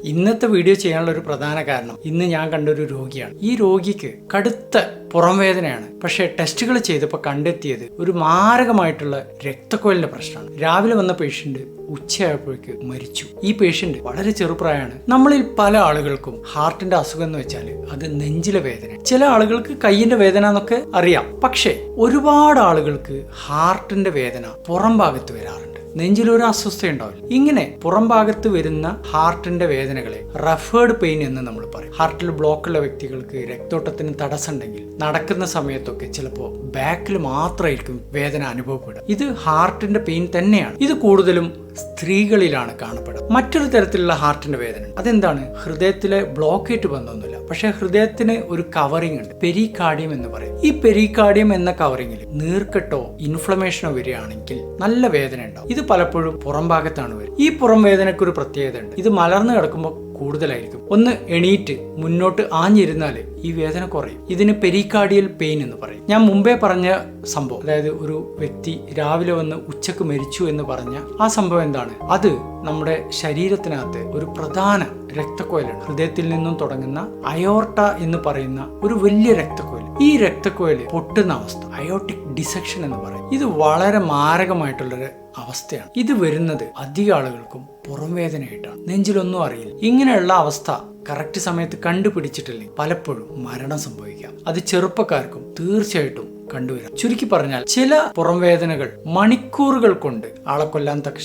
ഇന്നത്തെ വീഡിയോ ചെയ്യാനുള്ള ഒരു പ്രധാന കാരണം ഇന്ന് ഞാൻ കണ്ട ഒരു രോഗിയാണ്. ഈ രോഗിക്ക് കടുത്ത പുറംവേദനയാണ്. പക്ഷേ ടെസ്റ്റുകൾ ചെയ്തപ്പോൾ കണ്ടെത്തിയത് ഒരു മാരകമായിട്ടുള്ള രക്തക്കൊയലിന്റെ പ്രശ്നമാണ്. രാവിലെ വന്ന പേഷ്യന്റ് ഉച്ചയായപ്പോഴേക്ക് മരിച്ചു. ഈ പേഷ്യന്റ് വളരെ ചെറുപ്രായമാണ്. നമ്മളിൽ പല ആളുകൾക്കും ഹാർട്ടിന്റെ അസുഖം എന്ന് വെച്ചാൽ അത് നെഞ്ചിലെ വേദന. ചില ആളുകൾക്ക് കയ്യിന്റെ വേദന എന്നൊക്കെ അറിയാം. പക്ഷേ ഒരുപാട് ആളുകൾക്ക് ഹാർട്ടിന്റെ വേദന പുറം ഭാഗത്ത് വരാറുണ്ട്. നെഞ്ചിലൊരു അസ്വസ്ഥ ഉണ്ടാവില്ല ഇങ്ങനെ പുറം ഭാഗത്ത് വരുന്ന ഹാർട്ടിന്റെ വേദനകളെ റഫേർഡ് പെയിൻ എന്ന് നമ്മൾ പറയും. ഹാർട്ടിൽ ബ്ലോക്കുള്ള വ്യക്തികൾക്ക് രക്തോട്ടത്തിന് തടസ്സമുണ്ടെങ്കിൽ നടക്കുന്ന സമയത്തൊക്കെ ചിലപ്പോൾ ബാക്കിൽ മാത്രമായിരിക്കും വേദന അനുഭവപ്പെടുക. ഇത് ഹാർട്ടിന്റെ പെയിൻ തന്നെയാണ്. ഇത് കൂടുതലും സ്ത്രീകളിലാണ് കാണപ്പെടുന്നത്. മറ്റൊരു തരത്തിലുള്ള ഹാർട്ടിന്റെ വേദന അതെന്താണ്? ഹൃദയത്തിലെ ബ്ലോക്കേറ്റ് ബന്ധമൊന്നുമില്ല. പക്ഷെ ഹൃദയത്തിന് ഒരു കവറിംഗ് ഉണ്ട്. പെരികാർഡിയം എന്ന് പറയും. ഈ പെരികാർഡിയം എന്ന കവറിംഗിൽ നീർക്കെട്ടോ ഇൻഫ്ലമേഷനോ വരികയാണെങ്കിൽ നല്ല വേദന ഉണ്ടാവും. ഇത് പലപ്പോഴും പുറം ഭാഗത്താണ് വരുന്നത്. ഈ പുറം വേദനയ്ക്ക് ഒരു പ്രത്യേകത ഉണ്ട് ഇത് മലർന്നു കിടക്കുമ്പോൾ കൂടുതലായിരിക്കും. ഒന്ന് എണീറ്റ് മുന്നോട്ട് ആഞ്ഞിരുന്നാൽ ഈ വേദന കുറയും. ഇതിന് പെരിക്കാർഡിയൽ പെയിൻ എന്ന് പറയും. ഞാൻ മുമ്പേ പറഞ്ഞ സംഭവം അതായത് ഒരു വ്യക്തി രാവിലെ വന്ന് ഉച്ചയ്ക്ക് മരിച്ചു എന്ന് പറഞ്ഞ ആ സംഭവം എന്താണ്? അത് നമ്മുടെ ശരീരത്തിനകത്ത് ഒരു പ്രധാന രക്തക്കോയിലാണ്. ഹൃദയത്തിൽ നിന്നും തുടങ്ങുന്ന അയോർട്ട എന്ന് പറയുന്ന ഒരു വലിയ രക്തക്കോയിൽ ഈ രക്തക്കോയിൽ പൊട്ടുന്ന അവസ്ഥ അയോട്ടിക് ഡിസെക്ഷൻ എന്ന് പറയും. ഇത് വളരെ മാരകമായിട്ടുള്ളൊരു അവസ്ഥയാണ്. ഇത് വരുന്നത് അധിക ആളുകൾക്കും പുറംവേദനയായിട്ടാണ് നെഞ്ചിലൊന്നും അറിയില്ല. ഇങ്ങനെയുള്ള അവസ്ഥ കറക്റ്റ് സമയത്ത് കണ്ടുപിടിച്ചിട്ടില്ലെങ്കിൽ പലപ്പോഴും മരണം സംഭവിക്കാം. അത് ചെറുപ്പക്കാർക്കും തീർച്ചയായിട്ടും കണ്ടുവരാം. ചുരുക്കി പറഞ്ഞാൽ ചില പുറംവേദനകൾ മണിക്കൂറുകൾ കൊണ്ട് ആളെ കൊല്ലാൻ തക്ക